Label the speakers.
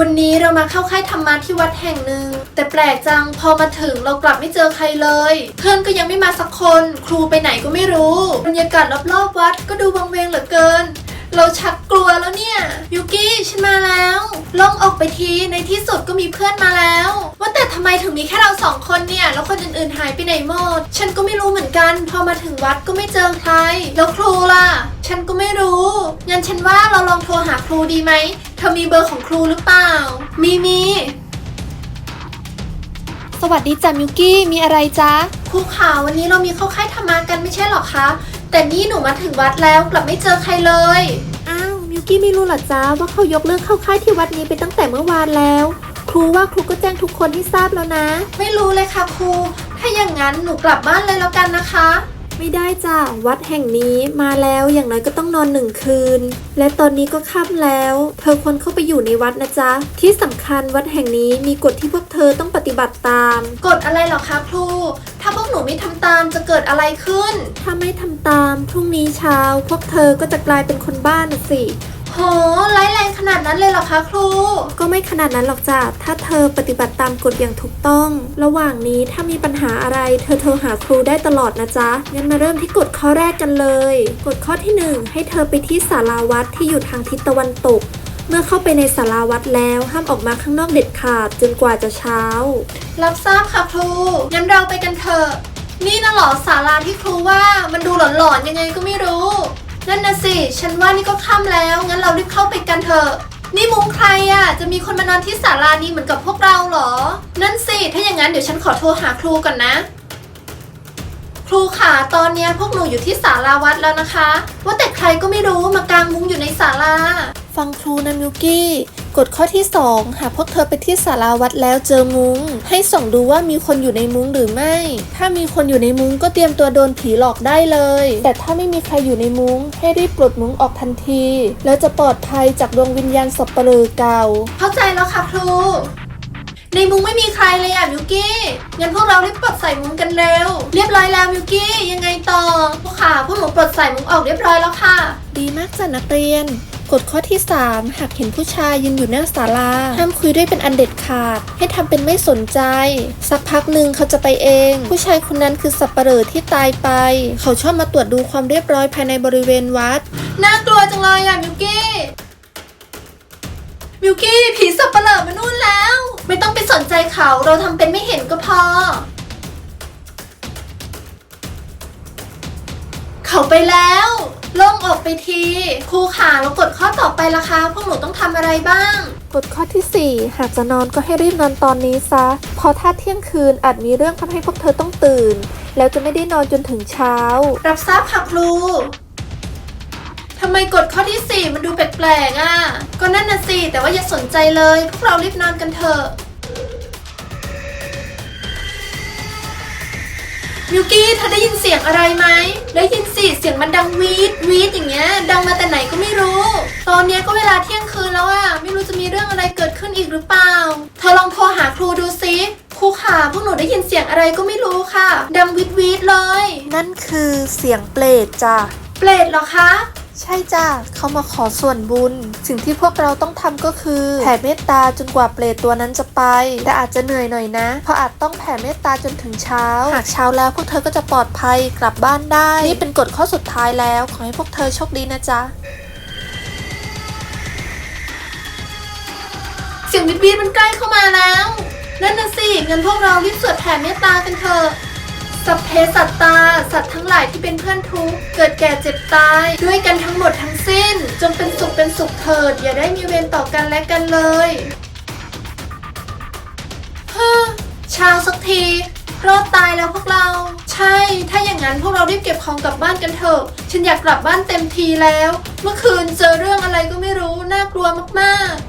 Speaker 1: วันนี้เรามาเข้าค่ายธรรมะที่วัดแห่งหนึ่ง แต่แปลกจังพอมาถึงเรากลับไม่เจอใครเลย เพื่อนก็ยังไม่มาสักคน ครูไปไหนก็ไม่รู้บรรยากาศรอบๆวัดก็ดูวังเวงเหลือเกิน เราชักกลัวแล้วเนี่ยยูกี้ฉันมาแล้วล่องออกไปทีในที่สุดก็มีเพื่อนมาแล้ว ว่าแต่ทำไมถึงมีแค่เราสองคนเนี่ยแล้วคนอื่นๆหายไปไหนหมด ฉันก็ไม่รู้เหมือนกัน พอมาถึงวัดก็ไม่เจอใคร แล้วครูล่ะ ฉันก็ไม่รู้งั้นฉันว่าเราลองโทรหาครูดีไหม ธอมีเบอร์ของครูหรือเปล่า มีมี
Speaker 2: สวัสดีจ้ะมิวกี้ มีอะไรจ๊ะ
Speaker 1: ครูขาวันนี้เรามีเข้าค่ายธรรมะกันไม่ใช่หรอคะ แต่นี่หนูมาถึงวัดแล้วกลับไม่เจอใครเลย
Speaker 2: อ้าวมิวกี้ไม่รู้เหรอจ๊ะว่าเขายกเลิกเข้าค่ายที่วัดนี้ไปตั้งแต่เมื่อวานแล้ว ครูว่าครูก็แจ้งทุกคนให้ทราบแล้วนะ
Speaker 1: ไม่รู้เลยค่ะครู ถ้าอย่างนั้นหนูกลับบ้านเลยแล้วกันนะคะ
Speaker 2: ไม่ได้จ้ะวัดแห่งนี้มาแล้วอย่างน้อยก็ต้องนอนหนึ่งคืน และตอนนี้ก็ค่ำแล้ว เธอควรเข้าไปอยู่ในวัดนะจ๊ะ ที่สำคัญวัดแห่งนี้มีกฎที่พวกเธอต้องปฏิบัติตาม
Speaker 1: กฎอะไรเหรอคะครู ถ้าพวกหนูไม่ทำตามจะเกิดอะไรขึ้น
Speaker 2: ถ้าไม่ทำตามพรุ่งนี้เช้า พวกเธอก็จะกลายเป็นคนบ้านะสิ
Speaker 1: โหร้ายแรงขนาดนั้นเลยเหรอคะครู
Speaker 2: ก็ไม่ขนาดนั้นหรอกจ้ะ ถ้าเธอปฏิบัติตามกฎอย่างถูกต้อง ระหว่างนี้ถ้ามีปัญหาอะไร เธอโทรหาครูได้ตลอดนะจ๊ะ งั้นมาเริ่มที่กฎข้อแรกกันเลย กฎข้อที่หนึ่งให้เธอไปที่ศาลาวัดที่อยู่ทางทิศตะวันตก เมื่อเข้าไปในศาลาวัดแล้วห้ามออกมาข้างนอกเด็ดขาดจนกว่าจะเช้า
Speaker 1: รับทราบค่ะครู งั้นเราไปกันเถอะ นี่นะเหรอศาลาที่ครูว่ามันดูหลอนๆยังไงก็ไม่รู้ นั่นนะสิ ฉันว่านี่ก็ค่ำแล้ว งั้นเรารีบเข้าไปกันเถอะ นี่มุ้งใครอะ่ะ จะมีคนมานอนที่ศาลานี้เหมือนกับพวกเราเหรอ นั่นสิ ถ้าอย่างนั้นเดี๋ยวฉันขอโทรหาครูก่อนนะ ครูขาตอนเนี้ยพวกหนูอยู่ที่ศาลาวัดแล้วนะคะ ว่าแต่ใครก็ไม่รู้มากางมุ้งอยู่ในศาลา
Speaker 2: ฟังครูนะมิวกี้ กฎข้อที่ 2 หากพวกเธอไปที่ศาลาวัดแล้วเจอมุง้ง ให้ส่องดูว่ามีคนอยู่ในมุ้งหรือไม่ ถ้ามีคนอยู่ในมุ้งก็เตรียมตัวโดนผีหลอกได้เลย แต่ถ้าไม่มีใครอยู่ในมุ้ง ให้รีบปลดมุ้งออกทันที แล้วจะปลอดภัยจากดวงวิญญาณสับเปลือเก่า
Speaker 1: เข้าใจแล้วค่ะครู ในมุ้งไม่มีใครเลยอะมิวกี้ งั้นพวกเรารีบปลดใส่มุ้งกันเร็ว เรียบร้อยแล้วมิวกี้ ยังไงต่อพวกขาพวกหนูปลดใส่มุ้งออกเรียบร้อยแล้วค่ะ
Speaker 2: ดีมากจ้ะนักเรียน กฎข้อที่ 3 หากเห็นผู้ชายยืนอยู่หน้าศาลา ห้ามคุยด้วยเป็นอันเด็ดขาด ให้ทำเป็นไม่สนใจ สักพักหนึ่งเขาจะไปเอง ผู้ชายคนนั้นคือสับปเหร่อที่ตายไป เขาชอบมาตรวจดูความเรียบร้อยภายในบริเวณวัด
Speaker 1: น่ากลัวจังเลยอะมิวกี้ มิวกี้ผีสับเปลือมานู่นแล้ว ไม่ต้องไปสนใจเขาเราทำเป็นไม่เห็นก็พอ เขาไปแล้ว โล่งออกไปทีครูขาแล้วกดข้อต่อไปละคะพวกหนูต้องทำอะไรบ้าง
Speaker 2: กฎข้อที่ 4 หากจะนอนก็ให้รีบนอนตอนนี้ซะ เพราะถ้าเที่ยงคืนอาจมีเรื่องทำให้พวกเธอต้องตื่น แล้วจะไม่ได้นอนจนถึงเช้า
Speaker 1: รับทราบค่ะครูทำไมกฎข้อที่ 4 มันดูแปลกๆอะ ก็นั่นน่ะสิ แต่ว่าอย่าสนใจเลย พวกเรารีบนอนกันเถอะ มิวกี้เธอได้ยินเสียงอะไรไหมได้ยินสิเสียงมันดังวีดวีดอย่างเงี้ย ดังมาแต่ไหนก็ไม่รู้ ตอนเนี้ยก็เวลาเที่ยงคืนแล้วอะไม่รู้จะมีเรื่องอะไรเกิดขึ้นอีกหรือเปล่า เธอลองโทรหาครูดูสิครูขาพวกหนูได้ยินเสียงอะไรก็ไม่รู้ค่ะ ดังวีดวีดเลย
Speaker 2: นั่นคือเสียงเปรตจ้ะ
Speaker 1: เปรตเหรอคะ
Speaker 2: ใช่จ้ะเขามาขอส่วนบุญ สิ่งที่พวกเราต้องทำก็คือแผ่เมตตาจนกว่าเปรตตัวนั้นจะไป แต่อาจจะเหนื่อยหน่อยนะ เพราะอาจต้องแผ่เมตตาจนถึงเช้า หากเช้าแล้วพวกเธอก็จะปลอดภัยกลับบ้านได้ นี่เป็นกฎข้อสุดท้ายแล้ว ขอให้พวกเธอโชคดีนะจ๊ะ
Speaker 1: เสียงวิดวีมันใกล้เข้ามาแล้ว นั่นน่ะสิงั้นพวกเรารีบสวดแผ่เมตตากันเถอะ สัพเพสัตตา สัตว์ทั้งหลายที่เป็นเพื่อนทุกข์เกิดแก่เจ็บตาย ด้วยกันทั้งหมดทั้งสิ้น จงเป็นสุขเป็นสุขเถิด อย่าได้มีเวรต่อกันและกันเลยเฮ้อเช้าสักทีรอดตายแล้วพวกเรา ใช่ ถ้าอย่างนั้นพวกเรารีบเก็บของกลับบ้านกันเถอะ ฉันอยากกลับบ้านเต็มทีแล้ว เมื่อคืนเจอเรื่องอะไรก็ไม่รู้ น่ากลัวมากๆ